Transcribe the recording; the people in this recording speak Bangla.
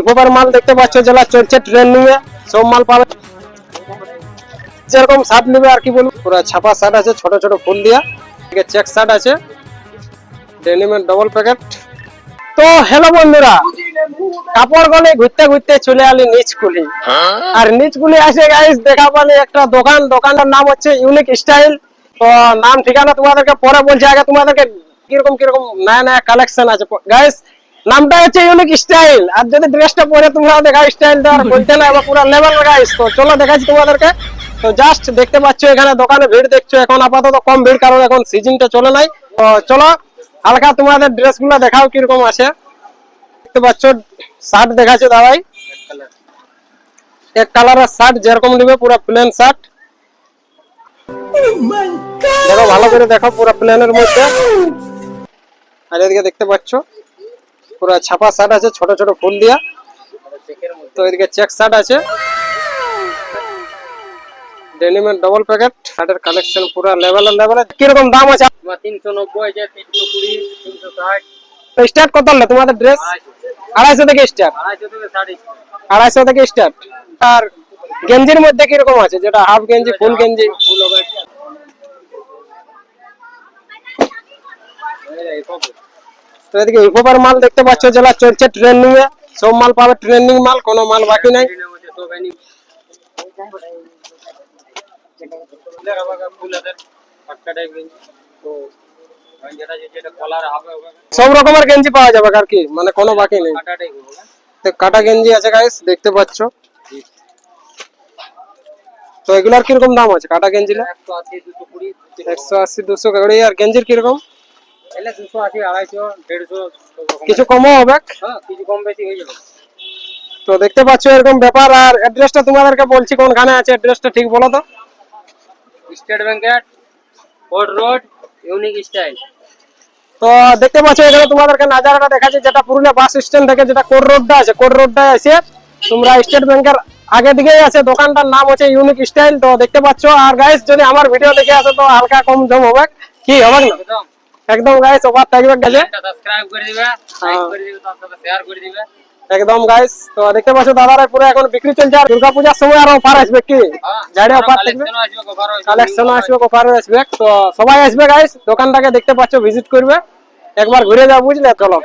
উপর মাল দেখতে পাচ্ছ যেটা চলছে ট্রেন্ডিং এ সব মাল পাবে। যেরকম শার্ট নেবে আর কি বলব, পুরো ছাপা শার্ট আছে, ছোট ছোট ফুল দিয়া। চেক শার্ট আছে ডেনিমের ডবল প্যাকেট তো হ্যালো বন্ধুরা কাপড় গলে ঘুরতে ঘুরতে চলে আলি নিচ কুলি আর নিচ কুলি আসে গাইস দেখা পালি একটা দোকান, দোকানটার নাম হচ্ছে ইউনিক স্টাইল তো নাম ঠিকানা তোমাদেরকে পরে বলছি, আগে তোমাদেরকে কীরকম কীরকম, নয়া নয়া কালেকশন আছে। গাইস নামটা হচ্ছে ইউনিক স্টাইল আর যদি ড্রেসটা পরে তোমরা দেখা স্টাইলটা আর বলতে না এবার পুরো লেভেল গাইস তো চলো দেখাচ্ছি তোমাদেরকে। তো জাস্ট দেখতে পাচ্ছ এখানে দোকানে ভিড় দেখছ এখন আপাতত কম ভিড় কারণ এখন সিজনটা চলে নাই। তো চলো হালকা তোমাদের ড্রেসগুলো দেখাও কীরকম আছে। দেখতে পাচ্ছ শার্ট দেখাচ্ছে দাদাই এক কালারের শার্ট যেরকম নিবে পুরো প্লেন শার্ট দেখো ভালো করে দেখো পুরো প্লেনের মধ্যে। আর এদিকে দেখতে পাচ্ছ পুরো ছাপা শার্ট আছে ছোট ছোট ফুল দিয়া। তো এদিকে চেক শার্ট আছে। ডেনিমের ডবল প্যাকেট শার্টের কালেকশন পুরো লেভেল লেভেল কীরকম দাম আছে? তোমার তিনশো নব্বই আছে তিনশো কুড়ি তিনশো ষাট। স্টার্ট কত হলো তোমাদের ড্রেস আড়াইশো থেকে স্টার্ট আড়াইশো থেকে স্টার্ট আর গেঞ্জির মধ্যে কীরকম আছে? যেটা হাফ গেঞ্জি ফুল গেঞ্জি। ফুল এদিকে উপর মাল দেখতে পাচ্ছ যেটা চলছে ট্রেন্ডিং এ। সব মাল পাবে ট্রেন্ডিং মাল, কোনো মাল বাকি নাই। সব রকমের গেঞ্জি পাওয়া যাবে, আর কি। মানে কোনো বাকি নেই। কাটা গেঞ্জি আছে গাইস দেখতে পাচ্ছ। তো এগুলার কীরকম দাম আছে, কাটা গেঞ্জির? একশো আশি, দুশো কুড়ি। একশো আশি, দুশো আর গেঞ্জির কীরকম? এলে দুশো আশি আড়াইশো দেড়শো কিছু কমও হবে? হ্যাঁ কিছু কম বেশি হয়ে যাবে। তো দেখতে পাচ্ছ এরকম ব্যাপার আর অ্যাড্রেসটা তোমাদেরকে বলছি কোনখানে আছে অ্যাড্রেসটা ঠিক বলো তো। স্টেট ব্যাংকের রোড ইউনিক স্টাইল তো দেখতে পাচ্ছ এখানে তোমাদেরকে নাজারাটা দেখাচ্ছি যেটা পুরুলিয়া বাস স্ট্যান্ড থেকে যেটা কোড রোডটা আছে কোড রোডটা এসে তোমরা স্টেট ব্যাংকের আগে দিকেই আছে দোকানটার নাম হচ্ছে ইউনিক স্টাইল তো দেখতে পাচ্ছ আর গাইস যদি আমার ভিডিও দেখে আসো তো হালকা কম জম হবে। কি হবে? না একদম একদম গাইস ওভার থাকবে গেছে সাবস্ক্রাইব করে দিবে লাইক করে দিবে তার সাথে শেয়ার করে দিবে একদম গাইস তো দেখতে পাচ্ছ দাদারা পুরো এখন বিক্রি চলছে আর দুর্গাপূজার সময় আরো অফার আসবে কি হ্যাঁ জানি অফার থাকবে কালেকশন আসবে কভার আসবে কালেকশন আসবে অফার আসবে তো সবাই আসবে গাইস দোকানটাকে দেখতে পাচ্ছ ভিজিট করবে একবার ঘুরে যাও বুঝলে চলো